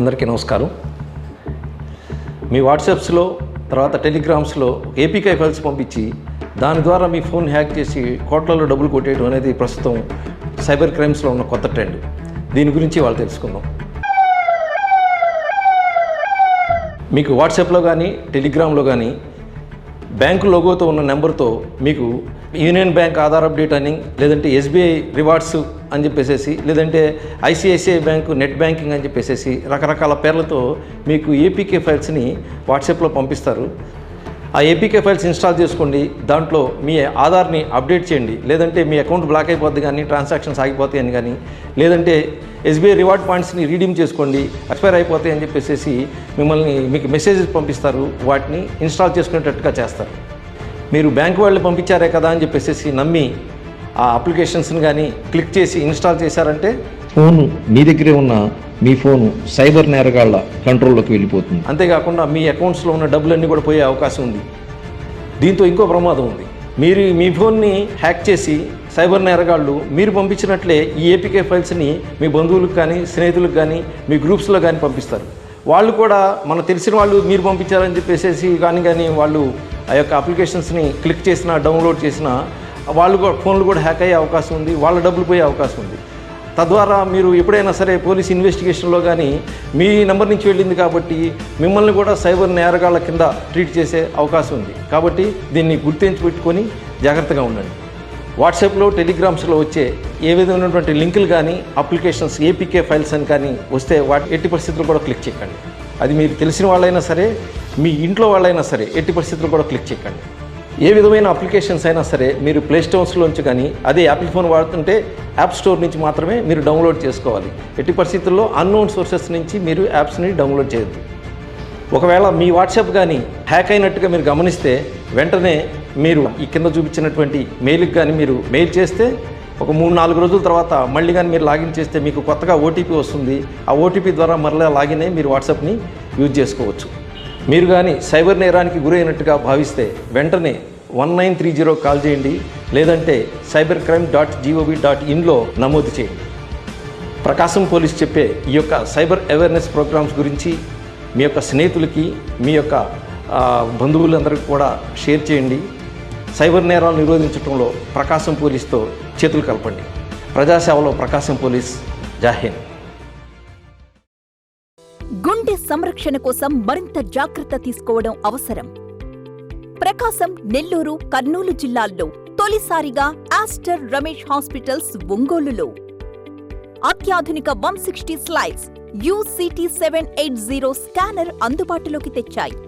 అందరికీ నమస్కారం. మీ వాట్సాప్స్లో తర్వాత టెలిగ్రామ్స్లో ఏపీకై ఫైల్స్ పంపించి దాని ద్వారా మీ ఫోన్ హ్యాక్ చేసి కోట్లలో డబ్బులు కొట్టేయడం అనేది ప్రస్తుతం సైబర్ క్రైమ్స్లో ఉన్న కొత్త ట్రెండ్. దీని గురించి వాళ్ళు తెలుసుకుందాం. మీకు వాట్సాప్లో కానీ టెలిగ్రామ్లో కానీ బ్యాంకు లోగోతో ఉన్న నెంబర్తో మీకు యూనియన్ బ్యాంక్ ఆధార్ అప్డేట్ అని లేదంటే ఎస్బీఐ రివార్డ్స్ అని చెప్పేసేసి లేదంటే ఐసిఐసిఐ బ్యాంకు నెట్ బ్యాంకింగ్ అని చెప్పేసేసి రకరకాల పేర్లతో మీకు ఏపీకే ఫైల్స్ని వాట్సాప్లో పంపిస్తారు. ఆ ఏపీకే ఫైల్స్ ఇన్స్టాల్ చేసుకోండి. దాంట్లో మీ ఆధార్ని అప్డేట్ చేయండి. లేదంటే మీ అకౌంట్ బ్లాక్ అయిపోద్ది కానీ ట్రాన్సాక్షన్స్ ఆగిపోతాయి అని కానీ లేదంటే ఎస్బీఐ రివార్డ్ పాయింట్స్ని రీడీమ్ చేసుకోండి. ఎక్స్పైర్ అయిపోతాయి అని చెప్పేసి మిమ్మల్ని మీకు మెసేజెస్ పంపిస్తారు. వాటిని ఇన్స్టాల్ చేసుకునేటట్టుగా చేస్తారు. మీరు బ్యాంక్ వాళ్ళు పంపించారే కదా అని చెప్పేసి నమ్మి ఆ అప్లికేషన్స్ని కానీ క్లిక్ చేసి ఇన్స్టాల్ చేశారంటే ఫోను మీ దగ్గరే ఉన్న మీ ఫోను సైబర్ నేరగాళ్ళ కంట్రోల్లోకి వెళ్ళిపోతుంది. అంతేకాకుండా మీ అకౌంట్స్లో ఉన్న డబ్బులన్నీ కూడా పోయే అవకాశం ఉంది. దీంతో ఇంకో ప్రమాదం ఉంది. మీరు మీ ఫోన్ని హ్యాక్ చేసి సైబర్ నేరగాళ్ళు మీరు పంపించినట్లే ఈ ఏపీకే ఫైల్స్ని మీ బంధువులకు కానీ స్నేహితులకు కానీ మీ గ్రూప్స్లో కానీ పంపిస్తారు. వాళ్ళు కూడా మనకు తెలిసిన వాళ్ళు మీరు పంపించారని చెప్పేసి కానీ కానీ వాళ్ళు ఆ యొక్క అప్లికేషన్స్ని క్లిక్ చేసినా డౌన్లోడ్ చేసినా వాళ్ళు కూడా ఫోన్లు కూడా హ్యాక్ అయ్యే అవకాశం ఉంది వాళ్ళ డబ్బులు పోయే అవకాశం ఉంది. తద్వారా మీరు ఎప్పుడైనా సరే పోలీస్ ఇన్వెస్టిగేషన్లో కానీ మీ నెంబర్ నుంచి వెళ్ళింది కాబట్టి మిమ్మల్ని కూడా సైబర్ నేరగాళ్ళ కింద ట్రీట్ చేసే అవకాశం ఉంది. కాబట్టి దీన్ని గుర్తించి పెట్టుకొని జాగ్రత్తగా ఉండండి. వాట్సాప్లో టెలిగ్రామ్స్లో వచ్చే ఏ విధమైనటువంటి లింకులు కానీ అప్లికేషన్స్ ఏపీకే ఫైల్స్ అని కానీ వస్తే వాటి ఎట్టి పరిస్థితులు కూడా క్లిక్ చేయకండి. అది మీరు తెలిసిన వాళ్ళైనా సరే మీ ఇంట్లో వాళ్ళైనా సరే ఎట్టి పరిస్థితులు కూడా క్లిక్ చేయకండి. ఏ విధమైన అప్లికేషన్స్ అయినా సరే మీరు ప్లే స్టోర్స్లోంచి కానీ అదే యాపిల్ ఫోన్ వాడుతుంటే యాప్ స్టోర్ నుంచి మాత్రమే మీరు డౌన్లోడ్ చేసుకోవాలి. ఎట్టి పరిస్థితుల్లో అన్నోన్ సోర్సెస్ నుంచి మీరు యాప్స్ని డౌన్లోడ్ చేయొద్దు. ఒకవేళ మీ వాట్సాప్ కానీ హ్యాక్ అయినట్టుగా మీరు గమనిస్తే వెంటనే మీరు ఈ కింద చూపించినటువంటి మెయిల్కి కానీ మీరు మెయిల్ చేస్తే ఒక మూడు నాలుగు రోజుల తర్వాత మళ్ళీ కానీ మీరు లాగిన్ చేస్తే మీకు కొత్తగా ఓటీపీ వస్తుంది. ఆ ఓటీపీ ద్వారా మరలా లాగిన్ అయ్యి మీరు వాట్సాప్ని యూజ్ చేసుకోవచ్చు. మీరు కానీ సైబర్ నేరానికి గురైనట్టుగా భావిస్తే వెంటనే one nine three zero call చేయండి. లేదంటే cyber crime dot GOV dot ఇన్లో నమోదు చేయండి. ప్రకాశం పోలీస్ చెప్పే ఈ యొక్క సైబర్ అవేర్నెస్ ప్రోగ్రామ్స్ గురించి మీ యొక్క స్నేహితులకి మీ యొక్క బంధువులందరికీ కూడా షేర్ చేయండి. సైబర్ నేరాలు నిరోధించడంలో ప్రకాశం పోలీస్తో చేతులు కలపండి. ప్రజాసేవలో ప్రకాశం పోలీస్. జాహీన్ గుండె సంరక్షణ కోసం మరింత జాగ్రత్త తీసుకోవడం అవసరం. ప్రకాశం నెల్లూరు కర్నూలు జిల్లాల్లో తొలిసారిగా ఆస్టర్ రమేష్ హాస్పిటల్స్ ఒంగోలులో. అత్యాధునిక one sixty slides UCT seven eight zero scanner అందుబాటులోకి తెచ్చాయి.